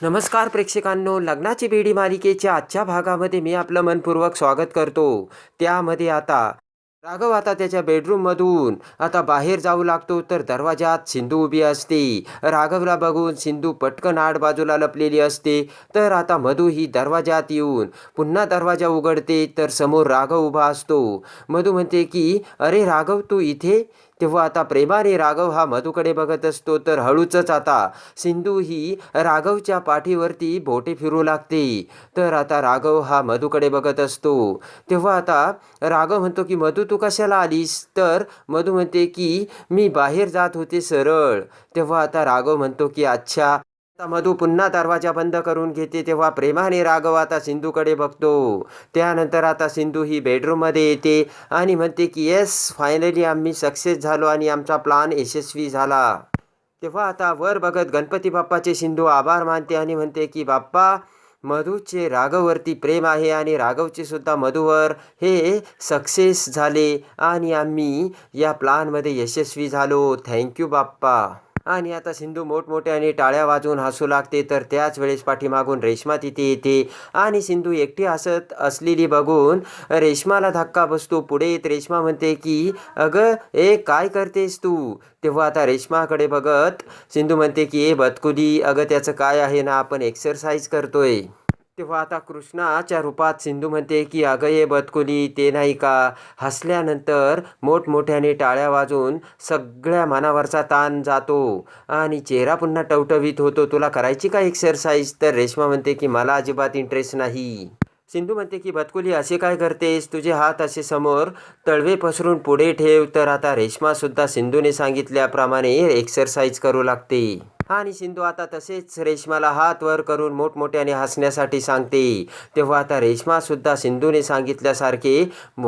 नमस्कार प्रेक्षकांनो लग्नाची बेडी मालिकेच्या आजच्या भागामध्ये मी आपलं मनपूर्वक स्वागत करतो. त्यामध्ये आता राघव आता त्याच्या बेडरूममधून आता बाहेर जाऊ लागतो तर दरवाजात सिंधू उभी असते. राघवला बघून सिंधू पटकन आड बाजूला लपलेली असते. तर आता मधू ही दरवाजात येऊन पुन्हा दरवाजा उघडते तर समोर राघव उभा असतो. मधू म्हणते की अरे राघव तू इथे तेव्हा आता प्रेमाने राघव हा मधूकडे बघत असतो. तर हळूचच आता सिंधू ही राघवच्या पाठीवरती बोटे फिरू लागते. तर आता राघव हा मधूकडे बघत असतो. तेव्हा आता राघव म्हणतो की मधू तू कशाला आलीस? तर मधू म्हणते की मी बाहेर जात होते सरळ. तेव्हा आता राघव म्हणतो की अच्छा आता मधू पुन्हा दरवाजा बंद करून घेते तेव्हा प्रेमाने राघव आता सिंधूकडे बघतो. त्यानंतर आता सिंधू ही बेडरूममध्ये येते आणि म्हणते की येस फायनली आम्ही सक्सेस झालो आणि आमचा प्लान यशस्वी झाला. तेव्हा आता वर बघत गणपती बाप्पाचे सिंधू आभार मानते आणि म्हणते की बाप्पा मधूचे राघववरती प्रेम आहे आणि राघवचे सुद्धा मधूवर हे सक्सेस झाले आणि आम्ही या प्लानमध्ये यशस्वी झालो. Thank you Bappa. आणि आता सिंधू मोठमोठ्याने टाळ्या वाजवून हसू लागते तर त्याच वेळेस पाठीमागून रेश्मा तिथे येते. आणि सिंधू एकटी हसत असलेली बघून रेश्माला धक्का बसतो पुढे. येत रेश्मा म्हणते की अगं ए काय करतेस तू? तेव्हा आता रेश्माकडे बघत सिंधू म्हणते की ए बतकुली अगं त्याचं काय आहे ना आपण एक्सरसाइज करतोय. तेव्हा आता कृष्णाच्या रूपात सिंधू म्हणते की अगं ये ते नाही का? हसल्यानंतर मोठमोठ्याने टाळ्या वाजून सगळ्या मनावरचा ताण जातो आणि चेहरा पुन्हा टवटवीत होतो. तुला करायची का एक्सरसाइज तर रेश्मा म्हणते की मला अजिबात इंटरेस्ट नाही. सिंधू म्हणते की बतकुली असे काय करतेस? तुझे हात असे समोर तळवे पसरून पुढे ठेव. तर आता रेश्मासुद्धा सिंधूने सांगितल्याप्रमाणे एक्सरसाइज करू लागते. आणि सिंधू आता तसेच रेश्माला हात वर करून मोठमोठ्याने हसण्यासाठी सांगते. तेव्हा आता रेश्मासुद्धा सिंधूने सांगितल्यासारखे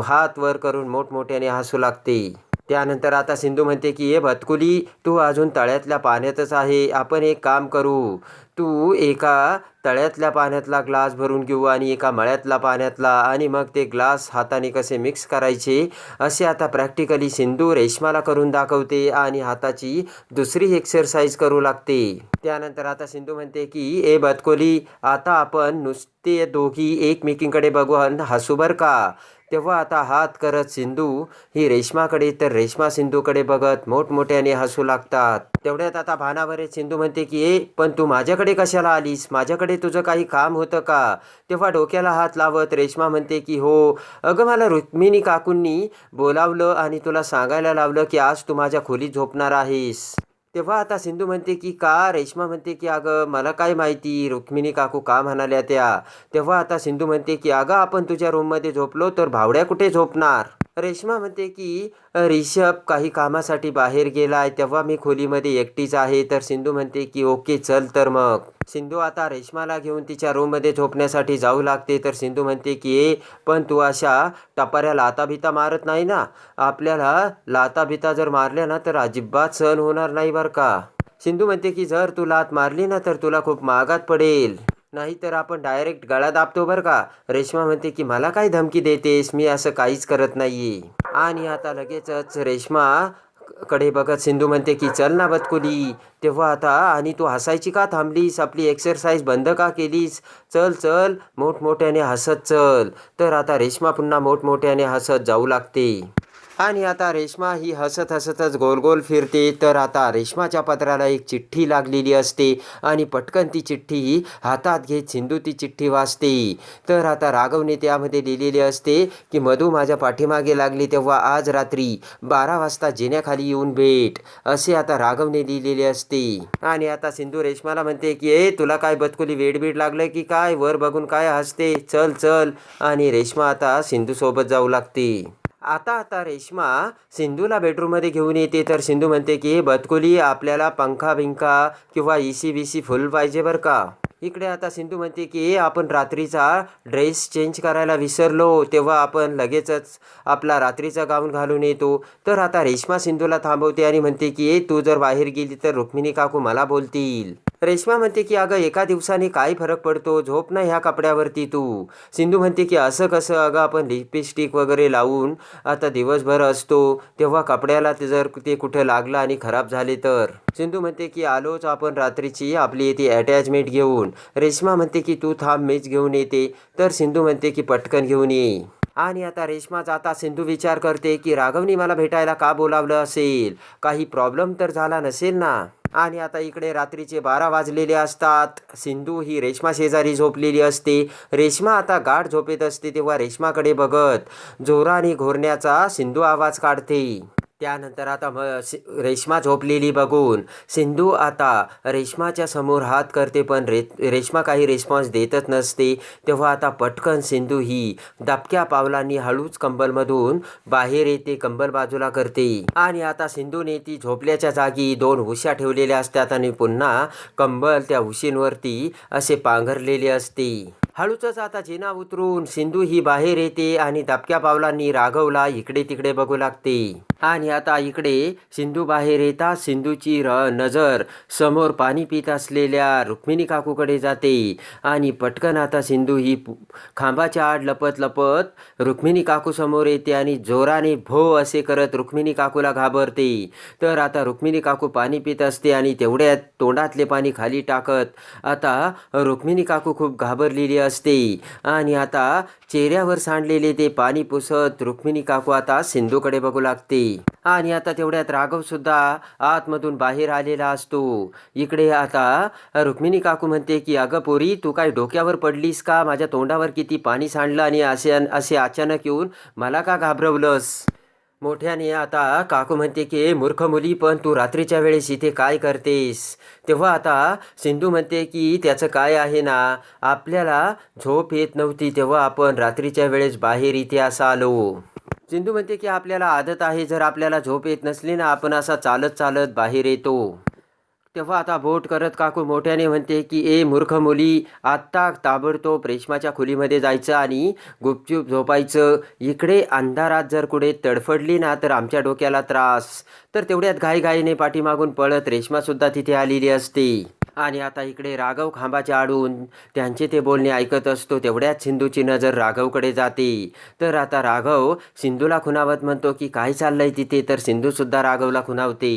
हात वर करून मोठमोठ्याने हसू लागते. त्यानंतर आता सिंधू म्हणते की हे भतकुली तू अजून तळ्यातल्या पाण्यातच आहे. आपण एक काम करू. तू एका तळ्यातल्या पाण्यातला ग्लास भरून घेऊ आणि एका मळ्यातला पाण्यातला आणि मग ते ग्लास हाताने कसे मिक्स करायचे असे आता प्रॅक्टिकली सिंधू रेशमाला करून दाखवते आणि हाताची दुसरी एक्सरसाइज करू लागते. त्यानंतर आता सिंधू म्हणते की ए बदकोली आता आपण नुसते दोघी एकमेकींकडे बघू आणि हसू बर का? तेव्हा आता हात करत सिंधू ही रेश्माकडे तर रेश्मा सिंधूकडे बघत मोठमोठ्याने हसू लागतात. तेवढ्यात आता भानावरे सिंधू म्हणते की ए पण तू माझ्याकडे कशाला आलीस? माझ्याकडे तुझं काही काम होतं का? तेव्हा डोक्याला हात लावत रेश्मा म्हणते की हो अगं मला रुक्मिणी काकूंनी बोलावलं आणि तुला सांगायला लावलं की आज तू माझ्या खोलीत झोपणार आहेस. तेव्हा आता सिंधू म्हणते की का रेश्मा म्हणते की अगं मला काय माहिती रुक्मिणी काकू का म्हणाल्या त्या? तेव्हा आता सिंधू म्हणते की अगं आपण तुझ्या रूममध्ये झोपलो तर भावड्या कुठे झोपणार? रेश्मा म्हणते की रिषभ काही कामासाठी बाहेर गेला आहे तेव्हा मी खोलीमध्ये एकटीच आहे. तर सिंधू म्हणते की ओके चल तर मग. सिंधू आता रेश्माला घेऊन तिच्या रूममध्ये झोपण्यासाठी जाऊ लागते. तर सिंधू म्हणते की ए पण तू अशा टपाऱ्या लाताभिता मारत नाही ना? आपल्याला लाताभिता जर मारल्या ना तर अजिबात सहन होणार नाही बरं का? सिंधू म्हणते की जर तू लात मारली ना तर तुला खूप महागात पडेल. नाहीतर आपण डायरेक्ट गळा दाबतो बरं का. रेश्मा म्हणते की मला काय धमकी देतेस? मी असं काहीच करत नाही आणि आता लगेचच रेश्मा कडे बघत सिंधू म्हणते की चल ना बतकुली. तेव्हा आता आणि तू हसायची का थांबलीस? आपली एक्सरसाइज बंद का केलीस? चल चल मोठमोठ्याने हसत चल. तर आता रेश्मा पुन्हा मोठमोठ्याने हसत जाऊ लागते. आणि आता रेश्मा ही हसत हसतच गोल गोल फिरते. तर आता रेश्माच्या पत्राला एक चिठ्ठी लागलेली असते आणि पटकन ती चिठ्ठी ही हातात घेत सिंधू ती चिठ्ठी वाचते. तर आता राघवने त्यामध्ये लिहिलेले असते की मधू माझ्या पाठीमागे लागली तेव्हा आज रात्री बारा वाजता जिन्याखाली येऊन भेट असे आता राघवने लिहिलेले असते. आणि आता सिंधू रेश्माला म्हणते की ए तुला काय बतकुली वेडबीड लागलं की काय? वर बघून काय हसते? चल चल. आणि रेश्मा आता सिंधूसोबत जाऊ लागते. आता आता रेश्मा सिंधूला बेडरूममध्ये घेऊन येते. तर सिंधू म्हणते की बतकुली आपल्याला पंखा भिंखा किंवा E C B C full पाहिजे बरं का? इकडे आता सिंधू म्हणते की आपण रात्रीचा ड्रेस चेंज करायला विसरलो. तेव्हा आपण लगेचच आपला रात्रीचा गाऊन घालून येतो. तर आता रेश्मा सिंधूला थांबवते आणि म्हणते की तू जर बाहेर गेली तर रुक्मिणी काकू मला बोलतील. रेश्मा म्हणते की अगं एका दिवसाने काय फरक पडतो? झोप ना ह्या कपड्यावरती तू. सिंधू म्हणते की असं कसं? अगं आपण लिपस्टिक वगैरे लावून आता दिवसभर असतो. तेव्हा कपड्याला ते जर ते कुठं लागलं आणि खराब झाले तर. सिंधू म्हणते की आलोच आपण रात्रीची आपली येते अटॅचमेंट घेऊन. रेश्मा म्हणते की तू थांब मीच घेऊन येते. तर सिंधू म्हणते की पटकन घेऊन ये. आणि आता रेश्मा जाता सिंधू विचार करते की राघवनी मला भेटायला का बोलावलं असेल? काही प्रॉब्लेम तर झाला नसेल ना? आणि आता इकडे रात्रीचे बारा वाजलेले असतात. सिंधू ही रेश्मा शेजारी झोपलेली असते. रेश्मा आता गाढ झोपेत असते तेव्हा रेश्माकडे बघत जोराने घोरण्याचा सिंधू आवाज काढते. त्यानंतर आता म रेश्मा झोपलेली बघून सिंधू आता रेश्माच्या समोर हात करते पण रे रेश्मा काही रिस्पॉन्स देतच नसते. तेव्हा आता पटकन सिंधू ही दबक्या पावलांनी हळूच कंबलमधून बाहेर येते कंबल बाजूला करते. आणि आता सिंधूने ती झोपल्याच्या जागी दोन उश्या ठेवलेल्या असतात आणि पुन्हा कंबल त्या हुशींवरती असे पांघरलेले असते. हळूचंच आता जिना उतरून सिंधू ही बाहेर येते आणि दबक्या पावलांनी राघवला इकडे तिकडे बघू लागते. आणि आता इकडे सिंधू बाहेर येता सिंधूची र नजर समोर पाणी पित असलेल्या रुक्मिणी काकूकडे जाते. आणि पटकन आता सिंधू ही खांबाच्या आड लपत लपत रुक्मिणी काकू समोर येते आणि जोराने भो असे करत रुक्मिणी काकूला घाबरते. तर आता रुक्मिणी काकू पाणी पित असते आणि तेवढ्यात तोंडातले पाणी खाली टाकत आता रुक्मिणी काकू खूप घाबरलेली असते. आणि आता चेहऱ्यावर सांडलेले ते पाणी पुसत रुक्मिणी काकू आता सिंधूकडे बघू लागते. आणि आता तेवढ्यात राघव सुद्धा आतमधून बाहेर आलेला असतो. इकडे आता रुक्मिणी काकू म्हणते की अगं पोरी तू काय डोक्यावर पडलीस का? माझ्या तोंडावर किती पाणी सांडलं आणि असे असे अचानक येऊन मला का घाबरवलंस? मोठ्याने आता काकू म्हणते की मूर्ख मुली पण तू रात्रीच्या वेळेस इथे काय करतेस? तेव्हा आता सिंधू म्हणते की त्याचं काय आहे ना आपल्याला झोप येत नव्हती तेव्हा आपण रात्रीच्या वेळेस बाहेर इथे असं आलो. सिंधू म्हणते की आपल्याला आदत आहे जर आपल्याला झोप येत नसली ना आपण असा चालत चालत बाहेर येतो. तेव्हा आता बोट करत काकू मोठ्याने म्हणते की ए मूर्ख मुली आत्ता ताबडतोब रेशमाच्या खोलीमध्ये जायचं आणि गुपचूप झोपायचं. इकडे अंधारात जर कुठे तडफडली ना तर आमच्या डोक्याला त्रास. तर तेवढ्यात घाईघाईने पाठीमागून पळत रेशमासुद्धा तिथे आलेली असते. आणि आता इकडे राघव खांबाच्या आडून त्यांचे ते बोलणे ऐकत असतो तेवढ्याच सिंधूची नजर राघवकडे जाते. तर आता राघव सिंधूला खुणावत म्हणतो की काय चाललंय तिथे? तर सिंधूसुद्धा राघवला खुणावते.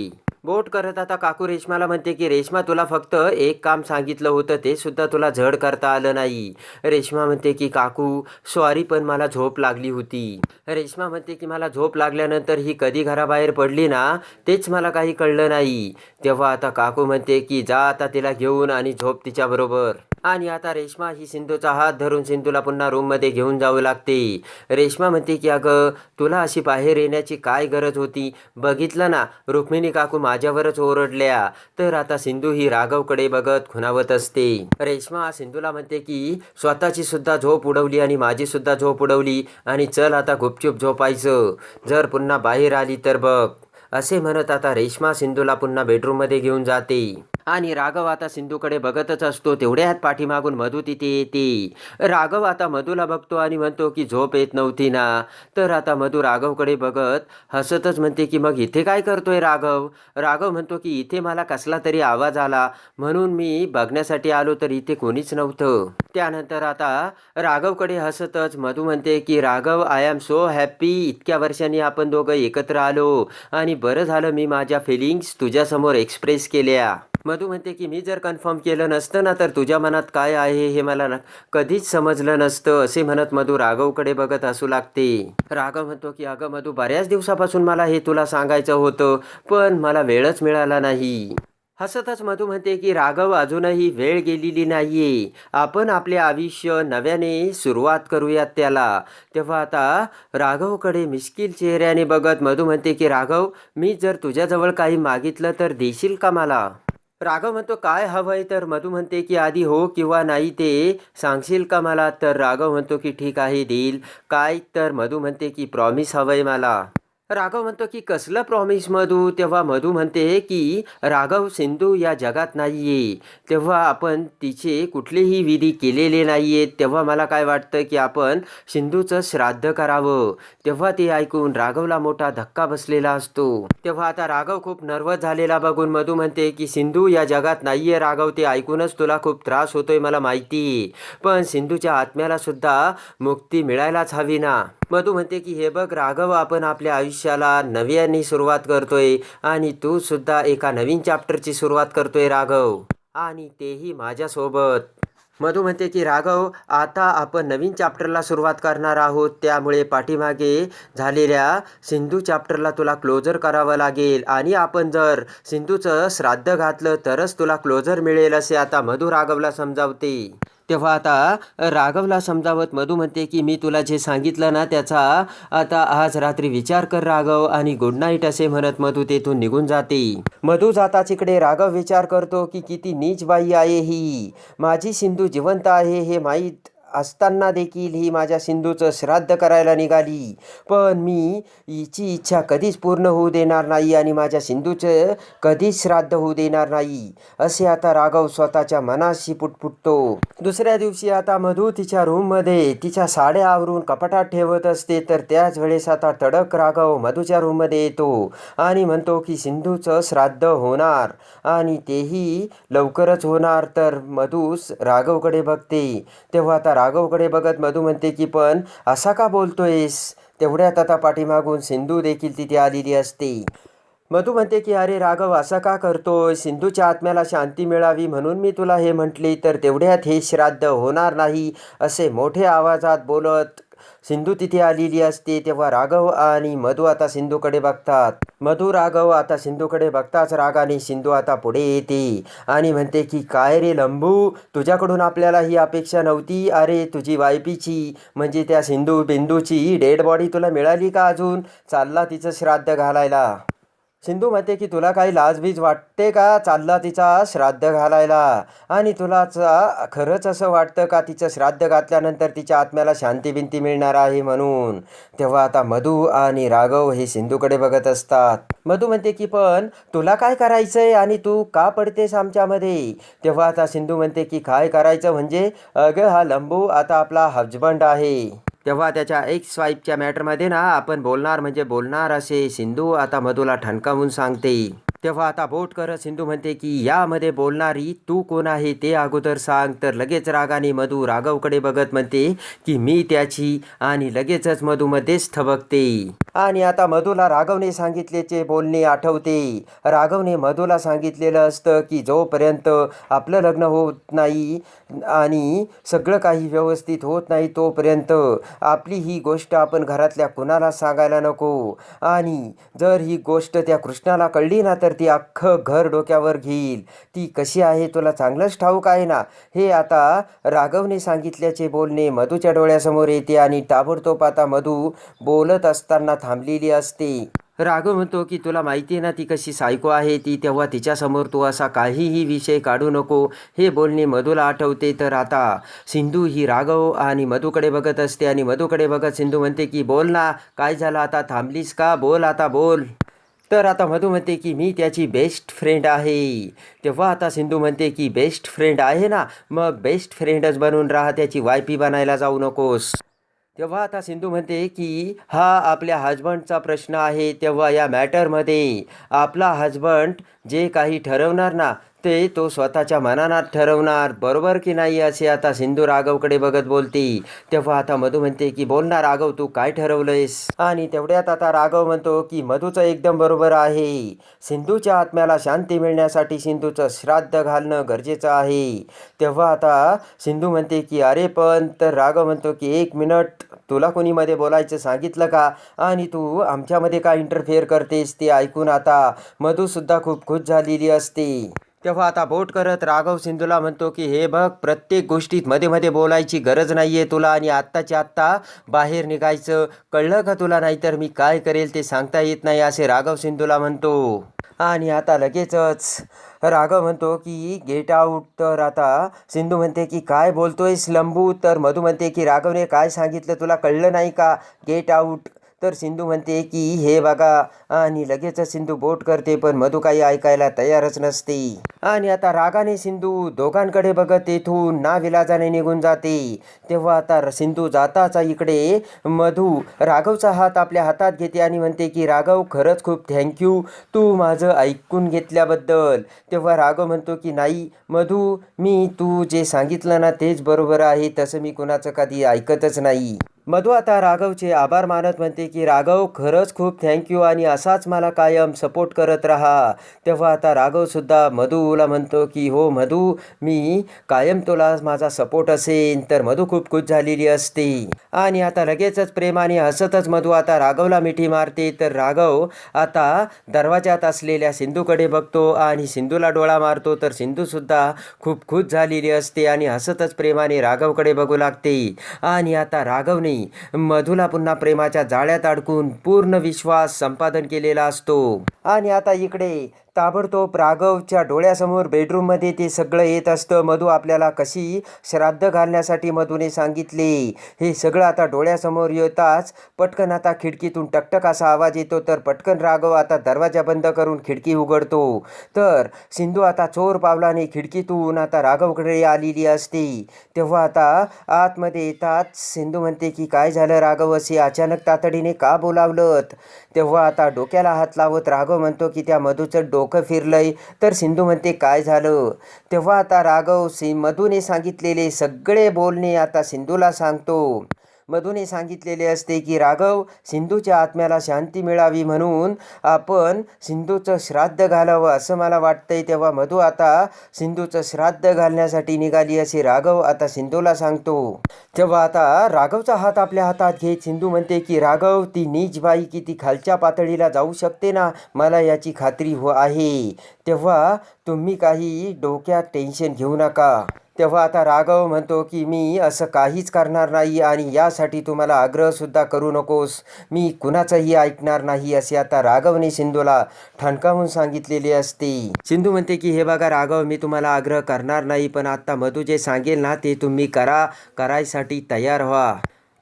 बोट करत आता काकू रेश्माला म्हणते की रेश्मा तुला फक्त एक काम सांगितलं होतं ते सुद्धा तुला झड करता आलं नाही. रेश्मा म्हणते की काकू सॉरी पण मला झोप लागली होती. रेश्मा म्हणते की मला झोप लागल्यानंतर ही कधी घराबाहेर पडली ना तेच मला काही कळलं नाही. तेव्हा आता काकू म्हणते की जा आता तिला घेऊन आणि झोप तिच्याबरोबर. आणि आता रेश्मा ही सिंधूचा हात धरून सिंधूला पुन्हा रूममध्ये घेऊन जावं लागते. रेश्मा म्हणते की अगं तुला अशी बाहेर येण्याची काय गरज होती? बघितलं ना रुक्मिणी काकू माझ्यावरच ओरडल्या. तर आता सिंधू ही राघवकडे बघत खुणावत असते. रेश्मा सिंधूला म्हणते की स्वतःची सुद्धा झोप उडवली आणि माझी सुद्धा झोप उडवली. आणि चल आता गुपचूप झोपायचं. जर पुन्हा बाहेर आली तर बघ. असे म्हणत आता रेश्मा सिंधूला पुन्हा बेडरूममध्ये घेऊन जाते. आणि राघव आता सिंधूकडे बघतच असतो. तेवढ्यात पाठीमागून मधू तिथे येते राघव आता मधूला बघतो आणि म्हणतो की झोप येत नव्हती ना. तर आता मधू राघवकडे बघत हसतच म्हणते की मग इथे काय करतोय राघव? राघव म्हणतो की इथे मला कसला तरी आवाज आला. म्हणून मी बघण्यासाठी आलो तर इथे कोणीच नव्हतं. त्यानंतर आता राघवकडे हसतच मधू म्हणते की Raghav I am so happy इतक्या वर्षांनी आपण दोघं एकत्र आलो. आणि बरं झालं मी माझ्या फिलिंग्स तुझ्यासमोर एक्सप्रेस केल्या. मधू म्हणते की मी जर कन्फर्म केलं नसतं ना तर तुझ्या मनात काय आहे हे मला न- कधीच समजलं नसतं असे म्हणत मधू राघवकडे बघत असू लागते. राघव म्हणतो की अगं मधू बऱ्याच दिवसापासून मला हे तुला सांगायचं होतं पण मला वेळच मिळाला नाही. हसतच मधू म्हणते की राघव अजूनही वेळ गेलेली नाहीये. आपण आपले आयुष्य नव्याने सुरुवात करूयात त्याला. तेव्हा आता राघवकडे मिश्किल चेहऱ्याने बघत मधू म्हणते की राघव मी जर तुझ्याजवळ काही मागितलं तर देशील का मला? राघव म्हणतो काय हवंय? तर मधू म्हणते की आधी हो किंवा नाही ते सांगशील का मला? तर राघव म्हणतो की ठीक आहे देईल. काय? तर मधू म्हणते की प्रॉमिस हवंय मला. राघव म्हणतो की कसलं प्रॉमिस मधू? तेव्हा मधू म्हणते की राघव सिंधू या जगात नाही आहे तेव्हा आपण तिचे कुठलेही विधी केलेले नाही आहेत तेव्हा मला काय वाटतं की आपण सिंधूचं श्राद्ध करावं. तेव्हा ते ऐकून राघवला मोठा धक्का बसलेला असतो. तेव्हा आता राघव खूप नर्वस झालेला बघून मधू म्हणते की सिंधू या जगात नाही आहे राघव. ते ऐकूनच तुला खूप त्रास होतोय मला माहिती पण सिंधूच्या आत्म्याला सुद्धा मुक्ती मिळायलाच हवी ना. मधू म्हणते की हे बघ राघव आपण आपल्या आयुष्याला नव्याने सुरुवात करतोय आणि तू सुद्धा एका नवीन चॅप्टरची सुरुवात करतोय राघव आणि तेही माझ्यासोबत. मधू म्हणते की राघव आता आपण नवीन चॅप्टरला सुरुवात करणार आहोत. त्यामुळे पाठीमागे झालेल्या सिंधू चॅप्टरला तुला क्लोजर करावं लागेल. आणि आपण जर सिंधूचं श्राद्ध घातलं तरच तुला क्लोजर मिळेल असे आता मधू राघवला समजावते. तेव्हा आता राघवला समजावत मधू म्हणते की मी तुला जे सांगितलं ना त्याचा आता आज रात्री विचार कर राघव आणि गुड नाईट असे म्हणत मधू तेथून निघून जाते. मधू जाताच इकडे राघव विचार करतो की किती नीच बाई आहे ही. माझी सिंधू जिवंत आहे हे माहीत असताना देखील ही माझ्या सिंधूचं श्राद्ध करायला निघाली. पण मी हिची इच्छा कधीच पूर्ण होऊ देणार नाही आणि माझ्या सिंधूचं कधीच श्राद्ध होऊ देणार नाही असे आता राघव स्वतःच्या मनाशी पुटपुटतो. दुसऱ्या दिवशी आता मधू तिच्या रूममध्ये तिच्या साड्या आवरून कपाटात ठेवत असते तर त्याच वेळेस आता तडक राघव मधूच्या रूममध्ये येतो आणि म्हणतो की सिंधूचं श्राद्ध होणार आणि तेही लवकरच होणार तर मधूस राघवकडे बघते. तेव्हा आता राघवकडे बघत मधू म्हणते की पण असा का बोलतोयस? तेवढ्यात आता पाठीमागून सिंधू देखील तिथे आलेली असते. मधू म्हणते की अरे राघव असं का करतोय? सिंधूच्या आत्म्याला शांती मिळावी म्हणून मी तुला हे म्हटले तर तेवढ्यात हे श्राद्ध होणार नाही असे मोठे आवाजात बोलत सिंधू तिथे आलेली असते तेव्हा राघव आणि मधू आता सिंधूकडे बघतात. मधू राघव आता सिंधूकडे बघताच रागाने सिंधू आता पुढे येते आणि म्हणते की काय रे लंबू तुझ्याकडून आपल्याला ही अपेक्षा नव्हती? अरे तुझी वायपीची म्हणजे त्या सिंधू बिंदूची डेड बॉडी तुला मिळाली का अजून? चालला तिचं श्राद्ध घालायला. सिंधू म्हणते की तुला काही लाजबीज वाटते का? चालला तिचा श्राद्ध घालायला. आणि तुलाचा खरंच असं वाटतं का? तिचं श्राद्ध घातल्यानंतर तिच्या आत्म्याला शांती बिंती मिळणार आहे म्हणून. तेव्हा आता मधू आणि राघव हे सिंधूकडे बघत असतात. मधू म्हणते की पण तुला काय करायचं आहे आणि तू का पडतेस आमच्यामध्ये? तेव्हा आता सिंधू म्हणते की काय करायचं म्हणजे अगं हा लंबू आता आपला हजबंड आहे. तेव्हा त्याच्या एक्स स्वाईपच्या मॅटरमध्ये ना आपण बोलणार म्हणजे बोलणार असे सिंधू आता मधूला ठणकावून सांगते. तेव्हा आता बोट करत सिंधू म्हणते की यामध्ये बोलणारी तू कोण आहे ते अगोदर सांग. तर लगेच रागाने मधू राघवकडे बघत म्हणते की मी त्याची आणि लगेचच मधूमध्येच थबकते. आणि आता मधूला राघवने सांगितल्याचे बोलणे आठवते. राघवने मधूला सांगितलेलं असतं की जोपर्यंत आपलं लग्न होत नाही आणि सगळं काही व्यवस्थित होत नाही तोपर्यंत आपली ही गोष्ट आपण घरातल्या कुणाला सांगायला नको. आणि जर ही गोष्ट त्या कृष्णाला कळली ना तर ती अख्खं घर डोक्यावर घेईल. ती कशी आहे तुला चांगलंच ठाऊक आहे ना? हे आता राघवने सांगितल्याचे बोलणे मधूच्या डोळ्यासमोर येते आणि ताबडतोब आता मधू बोलत असताना थांबलेली असते. राघव म्हणतो की तुला माहिती आहे ना ती कशी सायको आहे? ती तेव्हा तिच्यासमोर तू असा काहीही विषय काढू नको. हे बोलणे मधूला आठवते. तर आता सिंधू ही राघव आणि मधूकडे बघत असते आणि मधूकडे बघत सिंधू म्हणते की बोल ना काय झालं? आता थांबलीस का? बोल आता बोल. तर आता मधू म्हणते की मी त्याची बेस्ट फ्रेंड आहे. तेव्हा आता सिंधू म्हणते की बेस्ट फ्रेंड आहे ना? मग बेस्ट फ्रेंडच बनून राहा त्याची वायपी बनायला जाऊ नकोस. तेव्हा आता सिंधू म्हणते की हा आपल्या हजबंडचा प्रश्न आहे तेव्हा या मॅटरमध्ये आपला हजबंड जे काही ठरवणार ना ते तो स्वतःच्या मनानात ठरवणार. बरोबर की नाही असे आता सिंधू राघवकडे बघत बोलते. तेव्हा आता मधू म्हणते की बोल ना राघव तू काय ठरवलंयस? आणि तेवढ्यात आता राघव म्हणतो की मधूचं एकदम बरोबर आहे. सिंधूच्या आत्म्याला शांती मिळण्यासाठी सिंधूचं श्राद्ध घालणं गरजेचं आहे. तेव्हा आता सिंधू म्हणते की अरे पण तर राघव म्हणतो की एक मिनट तुला कुणीमध्ये बोलायचं सांगितलं का? आणि तू आमच्यामध्ये का इंटरफेअर करतेस ते ऐकून आता. मधूसुद्धा खूप खुश झालेली असते. तेव्हा आता बोट करत राघव सिंधूला म्हणतो की हे बघ प्रत्येक गोष्टीत मध्ये मध्ये बोलायची गरज नाही आहे तुला आणि आत्ताच्या आत्ता बाहेर निघायचं कळलं का तुला? नाहीतर मी काय करेल ते सांगता येत नाही असे राघव सिंधूला म्हणतो. आणि आता लगेचच राघव म्हणतो की गेट आऊट तर आता सिंधू म्हणते की काय बोलतोयस लंबू? तर मधू म्हणते की राघवने काय सांगितलं तुला कळलं नाही का? गेट आऊट तर सिंधू म्हणते की हे बघा आणि लगेचच सिंधू बोट करते पण मधू काही ऐकायला तयारच नसते. आणि आता रागाने सिंधू दोघांकडे बघत तेथून नाविलाजाने निघून जाते. तेव्हा आता सिंधू जाताचा इकडे मधू राघवचा हात आपल्या हातात घेते आणि म्हणते की राघव खरंच खूप थँक्यू तू माझं ऐकून घेतल्याबद्दल. तेव्हा राघव म्हणतो की नाही मधू मी तू जे सांगितलं ना तेच बरोबर आहे. तसं मी कुणाचं कधी ऐकतच नाही. मधू आता राघवचे आभार मानत म्हणते की राघव खरंच खूप थँक्यू आणि असाच मला कायम सपोर्ट करत राहा. तेव्हा आता राघवसुद्धा मधूला म्हणतो की हो मधू मी कायम तुला माझा सपोर्ट असेल तर मधू खूप खुश झालेली असते. आणि आता लगेचच प्रेमाने हसतच मधू आता राघवला मिठी मारते. तर राघव आता दरवाजात असलेल्या सिंधूकडे बघतो आणि सिंधूला डोळा मारतो. तर सिंधूसुद्धा खूप खुश झालेली असते आणि हसतच प्रेमाने राघवकडे बघू लागते. आणि आता राघवने मधूला पुन्हा प्रेमाच्या जाळ्यात अडकून पूर्ण विश्वास संपादन केलेला असतो. आणि आता इकडे ताबडतोब राघवच्या डोळ्यासमोर बेडरूममध्ये ते सगळं येत असतं. मधू आपल्याला कशी श्राद्ध घालण्यासाठी मधूने सांगितले. हे सगळं आता डोळ्यासमोर येताच पटकन आता खिडकीतून टकटक असा आवाज येतो. तर पटकन राघव आता दरवाजा बंद करून खिडकी उघडतो. तर सिंधू आता चोर पावलाने खिडकीतून आता राघवकडे आलेली असते. तेव्हा आता आतमध्ये येतात सिंधू म्हणते की काय झालं राघव? असे अचानक तातडीने का बोलावलं तेव्हा आता डोक्याला हात लावत राघव म्हणतो की त्या मधूचं डोकं फिरलंय तर सिंधू म्हणते काय झालं? तेव्हा आता राघव सि मधूने सांगितलेले सगळे बोलणे आता सिंधूला सांगतो. मधूने सांगितलेले असते की राघव सिंधूच्या आत्म्याला शांती मिळावी म्हणून आपण सिंधूचं श्राद्ध घालावं असं मला वाटतंय. तेव्हा मधू आता सिंधूचं श्राद्ध घालण्यासाठी निघाली असे राघव आता सिंधूला सांगतो. तेव्हा आता राघवचा हात आपल्या हातात घेत सिंधू म्हणते की राघव ती नीच बाई की ती खालच्या पातळीला जाऊ शकते ना? मला याची खात्री हो आहे. तेव्हा तुम्ही काही डोक्यात टेन्शन घेऊ नका. तेव्हा आता राघव म्हणतो की मी असं काहीच करणार नाही आणि यासाठी तुम्हाला आग्रहसुद्धा करू नकोस. मी कुणाचंही ऐकणार नाही असे आता राघवने सिंधूला ठणकावून सांगितलेले असते. सिंधू म्हणते की हे बघा राघव मी तुम्हाला आग्रह करणार नाही पण आता मधू जे सांगेल ना ते तुम्ही करा. करायसाठी तयार व्हा.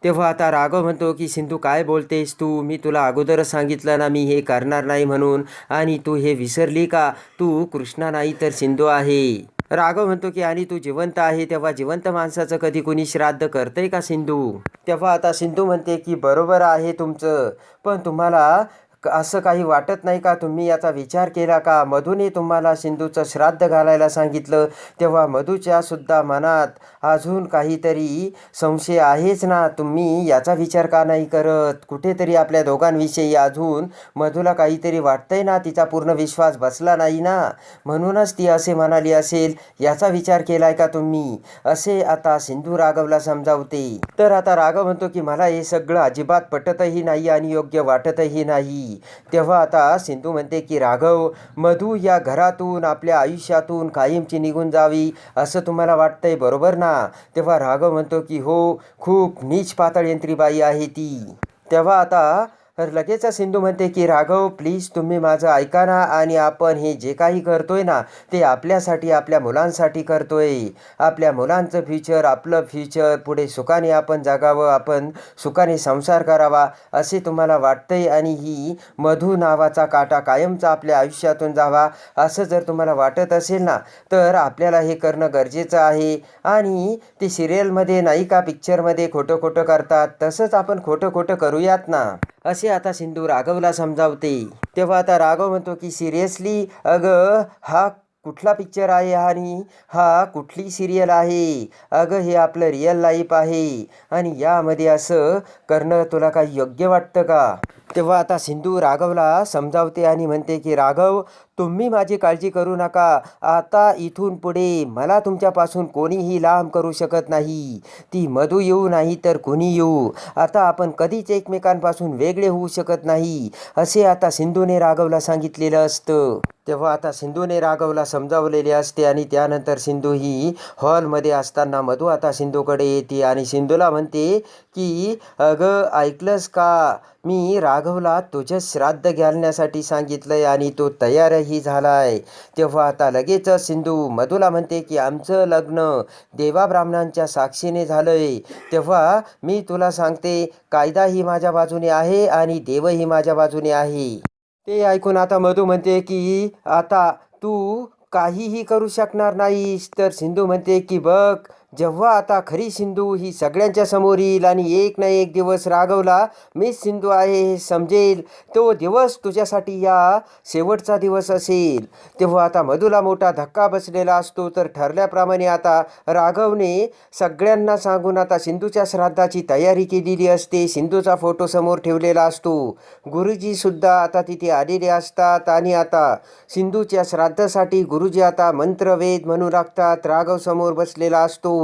तेव्हा आता राघव म्हणतो की सिंधू काय बोलतेस तू? मी तुला अगोदरच सांगितलं ना मी हे करणार नाही म्हणून. आणि तू हे विसरली का? तू कृष्णा नाही तर सिंधू आहे. राघव म्हणतो की आणि तू जिवंत आहे तेव्हा जिवंत माणसाचं कधी कुणी श्राद्ध करतंय का सिंधू? तेव्हा आता सिंधू म्हणते की बरोबर आहे तुमचं पण तुम्हाला असं काही वाटत नाही का? तुम्ही याचा विचार केला का? मधूने तुम्हाला सिंधूचं श्राद्ध घालायला सांगितलं. तेव्हा मधूच्या सुद्धा मनात अजून काहीतरी संशय आहेच ना? तुम्ही याचा विचार का नाही करत? कुठेतरी आपल्या दोघांविषयी अजून मधूला काहीतरी वाटतंय ना? तिचा पूर्ण विश्वास बसला नाही ना? म्हणूनच ती असे म्हणाली असेल याचा विचार केलाय का तुम्ही? असे आता सिंधू राघवला समजावते. तर आता राघव म्हणतो की मला हे सगळं अजिबात पटतही नाही आणि योग्य वाटतही नाही. तेव्हा आता सिंधू म्हणते की राघव मधू या घरातून आपल्या आयुष्यातून कायमची निघून जावी असं तुम्हाला वाटतंय बरोबर ना? तेव्हा राघव म्हणतो की हो खूप नीच पातळ यंत्रीबाई आहे ती. तेव्हा आता तर लगेच सिंधू म्हणते की राघव प्लीज तुम्ही माझं ऐका ना आणि आपण हे जे काही करतोय ना ते आपल्यासाठी आपल्या मुलांसाठी करतोय. आपल्या मुलांचं फ्युचर आपलं फ्युचर पुढे सुखाने आपण जगावं आपण सुखाने संसार करावा असे तुम्हाला वाटतंय आणि ही मधू नावाचा काटा कायमचा आपल्या आयुष्यातून जावा असं जर तुम्हाला वाटत असेल ना तर आपल्याला हे करणं गरजेचं आहे. आणि ते सिरियलमध्ये नाही का पिक्चरमध्ये खोटं खोटं करतात तसंच आपण खोटं खोटं करूयात ना. असे आता सिंधू राघवला समजावते. तेव्हा आता राघव म्हणतो की सिरियसली अगं हा कुठला पिक्चर आहे आणि हा कुठली सिरियल आहे? अगं हे आपलं रिअल लाईफ आहे आणि यामध्ये असं करणं तुला काही योग्य वाटतं का? तेव्हा आता सिंधू राघवला समजावते आणि म्हणते की राघव तुम्ही माझी काळजी करू नका. आता इथून पुढे मला तुमच्यापासून कोणीही लांब करू शकत नाही. ती मधू येऊ नाही तर कोणी येऊ. आता आपण कधीच एकमेकांपासून वेगळे होऊ शकत नाही. असे आता सिंधूने राघवला सांगितलेलं असतं. तेव्हा आता सिंधूने राघवला समजावलेले असते आणि त्यानंतर सिंधू ही हॉलमध्ये असताना मधू आता सिंधूकडे येते आणि सिंधूला म्हणते की अगं ऐकलंस का? मी राघव राघवला तुझं श्राद्ध घालण्यासाठी सांगितलंय आणि तो तयारही झालाय. तेव्हा आता लगेच सिंधू मधुला म्हणते की आमचं लग्न देवा ब्राह्मणांच्या साक्षीने झालंय. तेव्हा मी तुला सांगते कायदाही माझ्या बाजूने आहे आणि देवही माझ्या बाजूने आहे. ते ऐकून आता मधू म्हणते की आता तू काहीही करू शकणार नाहीस. तर सिंधू म्हणते की बघ जेव्हा आता खरी सिंधू ही सगळ्यांच्या समोर येईल आणि एक ना एक दिवस रागवला मीच सिंधू आहे हे समजेल तो दिवस तुझ्यासाठी या शेवटचा दिवस असेल. तेव्हा आता मधूला मोठा धक्का बसलेला असतो तर ठरल्याप्रमाणे आता राघवने सगळ्यांना सांगून आता सिंधूच्या श्राद्धाची तयारी केलेली असते. सिंधूचा फोटो समोर ठेवलेला असतो. गुरुजीसुद्धा आता तिथे आलेले असतात आणि आता सिंधूच्या श्राद्धासाठी गुरुजी आता मंत्रवेद म्हणू लागतात. राघव समोर बसलेला असतो.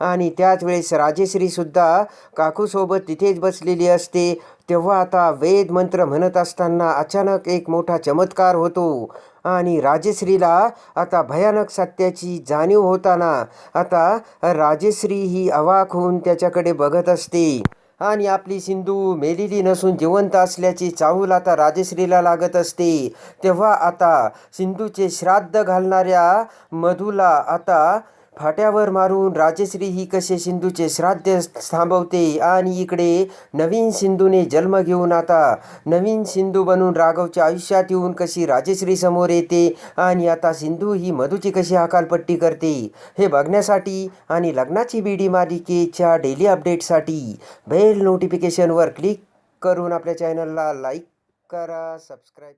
आणि त्याच वेळेस राजेश्रीसुद्धा काकूसोबत तिथेच बसलेली असते. तेव्हा आता वेद मंत्र म्हणत असताना अचानक एक मोठा चमत्कार होतो. आणि राजेश्रीला आता भयानक सत्याची जाणीव होताना आता राजेश्री ही अवाक होऊन त्याच्याकडे बघत असते. आणि आपली सिंधू मेलेली नसून जिवंत असल्याची चाहूल आता राजेश्रीला लागत असते. तेव्हा आता सिंधूचे श्राद्ध घालणाऱ्या मधूला आता फाट्यावर मारून राजेश्री ही कसे सिंधूचे श्राद्ध थांबवते? आणि इकडे नवीन सिंधूने जन्म घेऊन आता नवीन सिंधू बनून राघवच्या आयुष्यात येऊन कशी राजेश्री समोर येते? आणि आता सिंधू ही मधूची कशी हकालपट्टी करते? हे बघण्यासाठी आणि लग्नाची बीडी मालिकेच्या डेली अपडेटसाठी बेल नोटिफिकेशनवर क्लिक करून आपल्या चॅनलला लाईक करा सबस्क्राईब